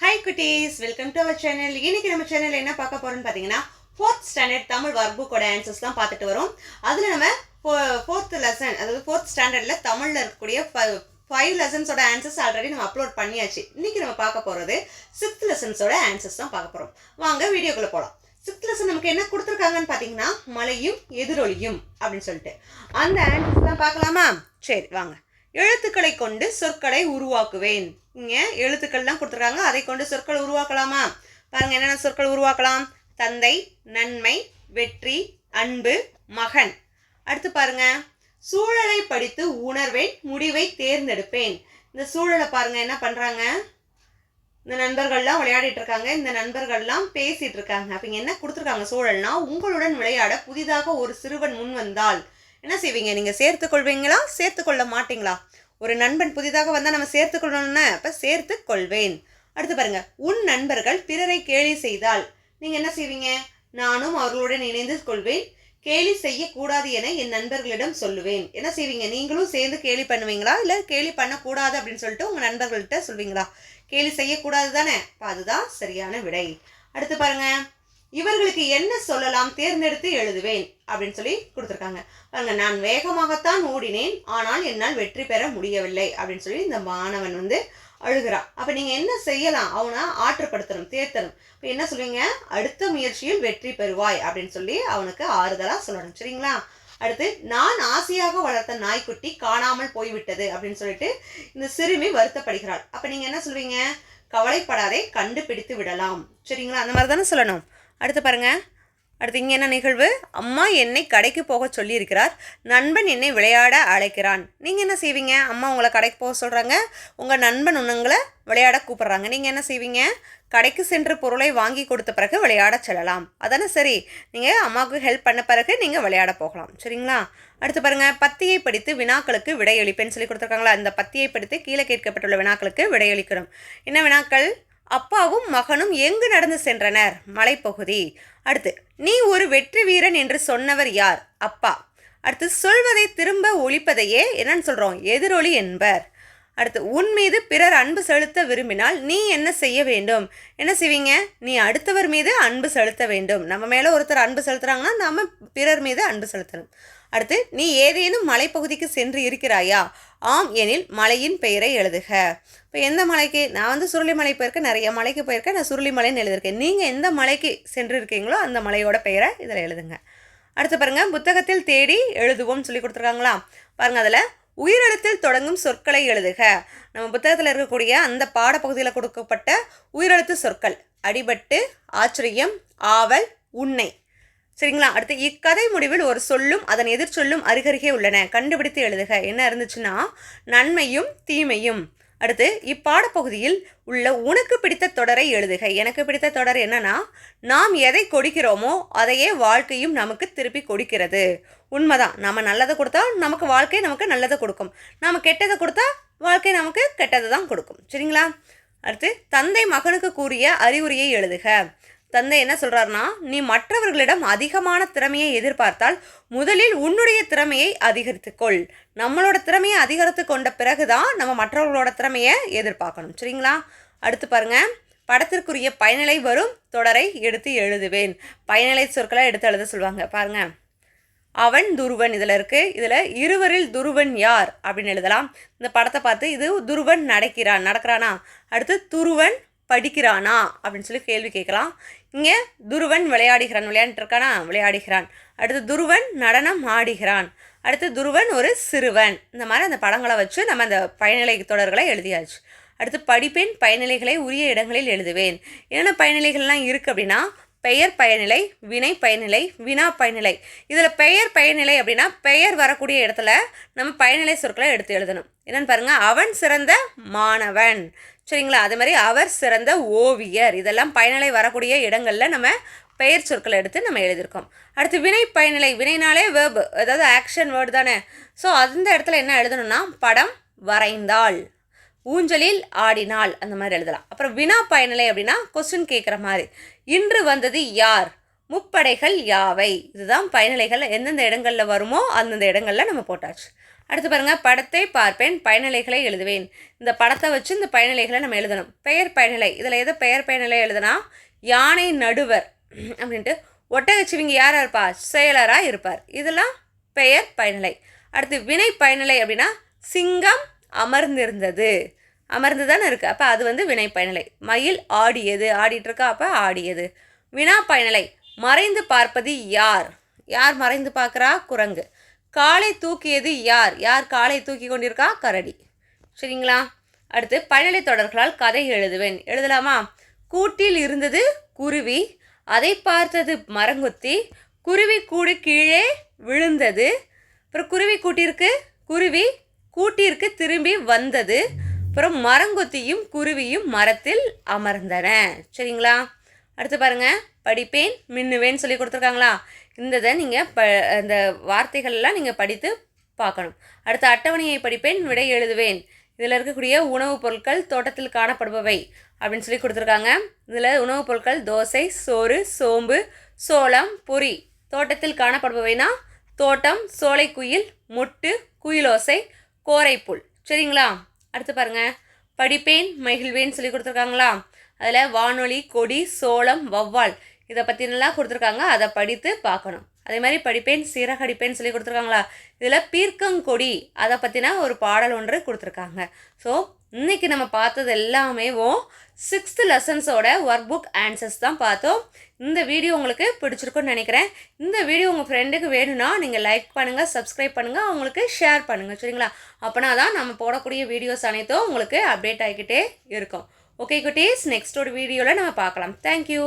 Hi குட்டீஸ். Welcome to our channel இன்னைக்கு நம்ம சேனல் என்ன பார்க்க போறோம்னு பார்த்தீங்கன்னா fourth standard Tamil work answers தான் பார்த்துட்டு வரோம். அதில் நம்ம ஃபோர்த் லெசன் அதாவது ஃபோர்த் ஸ்டாண்டர்டில் தமிழில் இருக்கக்கூடிய ஃபைவ் லெசன்ஸோட ஆன்சர்ஸ் ஆல்ரெடி நம்ம அப்லோட் பண்ணியாச்சு. இன்னைக்கு நம்ம பார்க்க போகிறது சிக்ஸ்த் லெசன்ஸோட ஆன்சர்ஸ் தான் பார்க்க போகிறோம் வாங்க வீடியோக்குள்ளே போகலாம் சிக்ஸ்த் லெசன் நமக்கு என்ன கொடுத்துருக்காங்கன்னு பார்த்தீங்கன்னா மலையும் எதிரொலியும் அப்படின்னு சொல்லிட்டு. அந்த ஆன்சர்ஸ் தான் பார்க்கலாமா? சரி வாங்க. எழுத்துக்களை கொண்டு சொற்களை உருவாக்குவேன். இங்கே எழுத்துக்கள்லாம் கொடுத்துருக்காங்க. அதை கொண்டு சொற்களை உருவாக்கலாமா? பாருங்க என்னென்ன சொற்கள் உருவாக்கலாம்? தந்தை நன்மை வெற்றி அன்பு மகன். அடுத்து பாருங்க சூழலை படித்து உணர்வேன் முடிவை தேர்ந்தெடுப்பேன். இந்த சூழலை பாருங்க என்ன பண்றாங்க? இந்த நண்பர்கள்லாம் விளையாடிட்டு இருக்காங்க இந்த நண்பர்கள்லாம் பேசிட்டு இருக்காங்க அப்ப என்ன கொடுத்துருக்காங்க சூழல்னா உங்களுடன் விளையாட புதிதாக ஒரு சிறுவன் முன் வந்தால் என்ன செய்வீங்க? நீங்கள் சேர்த்து கொள்வீங்களா? சேர்த்து கொள்ள மாட்டீங்களா? ஒரு நண்பன் புதிதாக வந்தால் நம்ம சேர்த்து கொள்ளணும்னா அப்போ சேர்த்து கொள்வேன். அடுத்து பாருங்க. உன் நண்பர்கள் பிறரை கேலி செய்தால் நீங்கள் என்ன செய்வீங்க? நானும் அவர்களுடன் இணைந்து கொள்வேன். கேலி செய்யக்கூடாது என என் நண்பர்களிடம் சொல்லுவேன். என்ன செய்வீங்க? நீங்களும் சேர்ந்து கேலி பண்ணுவீங்களா? இல்லை கேலி பண்ணக்கூடாது அப்படின்னு சொல்லிட்டு உங்கள் நண்பர்கள்ட்ட சொல்வீங்களா? கேலி செய்யக்கூடாது தானே இப்போ அதுதான் சரியான விடை. அடுத்து பாருங்கள் இவர்களுக்கு என்ன சொல்லலாம் தேர்ந்தெடுத்து எழுதுவேன் அப்படின்னு சொல்லி கொடுத்துருக்காங்க. பாருங்க நான் வேகமாகத்தான் ஓடினேன் ஆனால் என்னால் வெற்றி பெற முடியவில்லை அப்படின்னு சொல்லி இந்த மாணவன் வந்து அழுகிறான் அப்போ நீங்கள் என்ன செய்யலாம்? அவனை ஆற்றுப்படுத்தணும் தேர்த்தணும். இப்போ என்ன சொல்லுவீங்க அடுத்த முயற்சியில் வெற்றி பெறுவாய் அப்படின்னு சொல்லி அவனுக்கு ஆறுதலாக சொல்லணும். சரிங்களா? அடுத்து நான் ஆசையாக வளர்த்த நாய்க்குட்டி காணாமல் போய்விட்டது அப்படின்னு சொல்லிட்டு இந்த சிறுமி வருத்தப்படுகிறாள். அப்போ நீங்கள் என்ன சொல்வீங்க? கவலைப்படாதே கண்டுபிடித்து விடலாம். சரிங்களா? அந்த மாதிரி தானே சொல்லணும். அடுத்து பாருங்க. அடுத்து இங்கே என்ன நிகழ்வு? அம்மா என்னை கடைக்கு போக சொல்லியிருக்கிறார். நண்பன் என்னை விளையாட அழைக்கிறான். நீங்கள் என்ன செய்வீங்க? அம்மா உங்களை கடைக்கு போக சொல்கிறாங்க உங்கள் நண்பன் உங்களை விளையாட கூப்பிட்றாங்க. நீங்கள் என்ன செய்வீங்க? கடைக்கு சென்று பொருளை வாங்கி கொடுத்த பிறகு விளையாட செல்லலாம். அதானே சரி. நீங்கள் அம்மாவுக்கு ஹெல்ப் பண்ண பிறகு நீங்கள் விளையாட போகலாம். சரிங்களா? அடுத்து பாருங்கள் பத்தியை படித்து வினாக்களுக்கு விடையளிப்பேன்னு சொல்லி கொடுத்துருக்காங்களா? இந்த பத்தியை படித்து கீழே கேட்கப்பட்டுள்ள வினாக்களுக்கு விடையளிக்கிறோம். என்ன வினாக்கள்? அப்பாவும் மகனும் எங்கு நடந்து சென்றனர்? மலைப்பகுதி. அடுத்து நீ ஒரு வெற்றி வீரன் என்று சொன்னவர் யார்? அப்பா. அடுத்து சொல்வதை திரும்ப ஒழிப்பதையே என்னன்னு சொல்கிறோம் எதிரொலி என்பர். அடுத்து உன் மீது பிறர் அன்பு செலுத்த விரும்பினால் நீ என்ன செய்ய வேண்டும்? என்ன செய்வீங்க? நீ அடுத்தவர் மீது அன்பு செலுத்த வேண்டும். நம்ம மேலே ஒருத்தர் அன்பு செலுத்துகிறாங்கன்னா நம்ம பிறர் மீது அன்பு செலுத்தணும். அடுத்து நீ ஏதேனும் மலைப்பகுதிக்கு சென்று இருக்கிறாயா? ஆம் எனில் மலையின் பெயரை எழுதுக. இப்போ எந்த மலைக்கு? நான் வந்து சுருளிமலை போயிருக்கேன் நிறைய மலைக்கு போயிருக்கேன் நான் சுருளிமலைன்னு எழுதியிருக்கேன். நீங்கள் எந்த மலைக்கு சென்று இருக்கீங்களோ அந்த மலையோட பெயரை இதில் எழுதுங்க. அடுத்து பாருங்கள் புத்தகத்தில் தேடி எழுதுவோம்னு சொல்லி கொடுத்துருக்காங்களா? பாருங்கள் அதில் உயிரெழுத்தில் தொடங்கும் சொற்களை எழுதுக. நம்ம புத்தகத்தில் இருக்கக்கூடிய அந்த பாடப்பகுதியில் கொடுக்கப்பட்ட உயிரெழுத்து சொற்கள் அடிபட்டு ஆச்சரியம் ஆவல் உன்னை. சரிங்களா? அடுத்து இக்கதை முடிவில் ஒரு சொல்லும் அதன் எதிர்ச்சொல்லும் அருகருகே உள்ளன. கண்டுபிடித்து எழுதுக. என்ன இருந்துச்சுன்னா நன்மையும் தீமையும். அடுத்து இப்பாடப்பகுதியில் உள்ள உனக்கு பிடித்த தொடரை எழுதுக. எனக்கு பிடித்த தொடர் என்னன்னா நாம் எதை கொடுக்கிறோமோ அதையே வாழ்க்கையும் நமக்கு திருப்பி கொடுக்கிறது. உண்மைதான். நம்ம நல்லதை கொடுத்தா நமக்கு வாழ்க்கை நமக்கு நல்லதை கொடுக்கும். நாம் கெட்டதை கொடுத்தா வாழ்க்கை நமக்கு கெட்டதை தான் கொடுக்கும். சரிங்களா? அடுத்து தந்தை மகனுக்கு கூறிய அறிவுரையை எழுதுக. தந்தை என்ன சொல்கிறாருன்னா நீ மற்றவர்களிடம் அதிகமான திறமையை எதிர்பார்த்தால் முதலில் உன்னுடைய திறமையை அதிகரித்துக்கொள். நம்மளோட திறமையை அதிகரித்து கொண்ட பிறகுதான் நம்ம மற்றவர்களோட திறமையை எதிர்பார்க்கணும். சரிங்களா? அடுத்து பாருங்கள் படத்திற்குரிய பயனிலை வரும். தொடரை எடுத்து எழுதுவேன். பயனிலை சொற்களை எடுத்து எழுத சொல்லுவாங்க. பாருங்க. அவன் துருவன். இதில் இருக்குது இதில் இருவரில் துருவன் யார்? அப்படின்னு எழுதலாம். இந்த படத்தை பார்த்து இது துருவன் நடக்கிறான். நடக்கிறானா? அடுத்து துருவன் படிக்கிறானா அப்படின்னு சொல்லி கேள்வி கேட்கலாம். இங்கே துருவன் விளையாடுகிறான். விளையாண்டுட்டு இருக்கானா? விளையாடுகிறான். அடுத்து துருவன் நடனம் ஆடுகிறான். அடுத்து துருவன் ஒரு சிறுவன். இந்த மாதிரி அந்த படங்களை வச்சு நம்ம அந்த பயனிலை தொடர்களை எழுதியாச்சு. அடுத்து படிப்பேன் பயனிலைகளை உரிய இடங்களில் எழுதுவேன். என்னென்ன பயனிலைகள்லாம் இருக்குது அப்படின்னா பெயர் பயனிலை வினை பயனிலை வினா பயனிலை. இதில் பெயர் பயனிலை அப்படின்னா பெயர் வரக்கூடிய இடத்துல நம்ம பயனிலை சொற்களை எடுத்து எழுதணும். என்னென்னு பாருங்கள் அவன் சிறந்த மாணவன். சரிங்களா? அது மாதிரி அவர் சிறந்த ஓவியர். இதெல்லாம் பயனிலை வரக்கூடிய இடங்களில் நம்ம பெயர் சொற்களை எடுத்து நம்ம எழுதியிருக்கோம். அடுத்து வினை பயனிலை. வினைனாலே வேர்பு அதாவது ஆக்ஷன் வேர்டு தானே. ஸோ அந்த இடத்துல என்ன எழுதணும்னா படம் வரைந்தாள். ஊஞ்சலில் ஆடினாள். அந்த மாதிரி எழுதலாம். அப்புறம் வினா பயனிலை அப்படின்னா கொஸ்டின் கேட்குற மாதிரி. இன்று வந்தது யார்? முப்படைகள் யாவை? இதுதான் பயனிலைகள். எந்தெந்த இடங்களில் வருமோ அந்தந்த இடங்களில் நம்ம போட்டாச்சு. அடுத்து பாருங்கள் படத்தை பார்ப்பேன் பயனிலைகளை எழுதுவேன். இந்த படத்தை வச்சு இந்த பயனிலைகளை நம்ம எழுதணும். பெயர் பயனிலை. இதில் எது பெயர் பயனிலை எழுதுனா யானை நடுவர் அப்படின்ட்டு. ஒட்டகச்சிவிங்க யாராக இருப்பா? செயலராக இருப்பார். இதெல்லாம் பெயர் பயனிலை. அடுத்து வினை பயனிலை அப்படின்னா சிங்கம் அமர்ந்திருந்தது. அமர்ந்து தானே இருக்குது அப்போ அது வந்து வினை பயனிலை. மயில் ஆடியது. ஆடிட்டுருக்கா அப்போ ஆடியது. வினா பயனிலை. மறைந்து பார்ப்பது யார்? யார் மறைந்து பார்க்குறா? குரங்கு. காலை தூக்கியது யார்? யார் காலை தூக்கி கொண்டிருக்கா? கரடி. சரிங்களா? அடுத்து பழலை தொடர்களால் கதை எழுதுவேன். எழுதலாமா? கூட்டில் இருந்தது குருவி அதை பார்த்தது மரங்கொத்தி குருவி கூடு கீழே விழுந்தது. அப்புறம் குருவி கூட்டிற்கு குருவி கூட்டிற்கு திரும்பி வந்தது. அப்புறம் மரங்கொத்தியும் குருவியும் மரத்தில் அமர்ந்தன. சரிங்களா? அடுத்து பாருங்கள் படிப்பேன் மின்னுவேன் சொல்லி கொடுத்துருக்காங்களா? இந்த இதை நீங்கள் ப அந்த வார்த்தைகள்லாம் நீங்கள் படித்து பார்க்கணும். அடுத்த அட்டவணையை படிப்பேன் விடை எழுதுவேன். இதில் இருக்கக்கூடிய உணவுப் பொருட்கள் தோட்டத்தில் காணப்படுபவை அப்படின்னு சொல்லி கொடுத்துருக்காங்க. இதில் உணவுப் பொருட்கள் தோசை சோறு சோம்பு சோளம் பொரி தோட்டத்தில் காணப்படுபவைனா தோட்டம் சோலைக்குயில் மொட்டு குயிலோசை கோரைப்புல். சரிங்களா? அடுத்து பாருங்க. படிப்பேன் மகிழ்வேன் சொல்லி கொடுத்துருக்காங்களா? அதில் வானொலி கொடி சோளம் வௌவால் இதை பற்றினெல்லாம் கொடுத்துருக்காங்க அதை படித்து பார்க்கணும். அதே மாதிரி படிப்பேன் சீரகடிப்பேன் சொல்லி கொடுத்துருக்காங்களா? இதில் பீர்க்கங்கொடி அதை பற்றினா ஒரு பாடல் ஒன்று கொடுத்துருக்காங்க. ஸோ இன்றைக்கி நம்ம பார்த்தது எல்லாமே சிக்ஸ்த்து லெசன்ஸோட ஒர்க் புக் ஆன்சர்ஸ் தான் பார்த்தோம். இந்த வீடியோ உங்களுக்கு பிடிச்சிருக்குன்னு நினைக்கிறேன். இந்த வீடியோ உங்கள் ஃப்ரெண்டுக்கு வேணும்னா நீங்கள் லைக் பண்ணுங்கள் சப்ஸ்கிரைப் பண்ணுங்கள் அவங்களுக்கு ஷேர் பண்ணுங்கள் சரிங்களா? அப்போனா தான் நம்ம போடக்கூடிய வீடியோஸ் அனைத்தும் உங்களுக்கு அப்டேட் ஆகிக்கிட்டே இருக்கும். ஓகே குட்டீஸ் நெக்ஸ்ட் ஒரு வீடியோவில் நம்ம பார்க்கலாம். தேங்க்யூ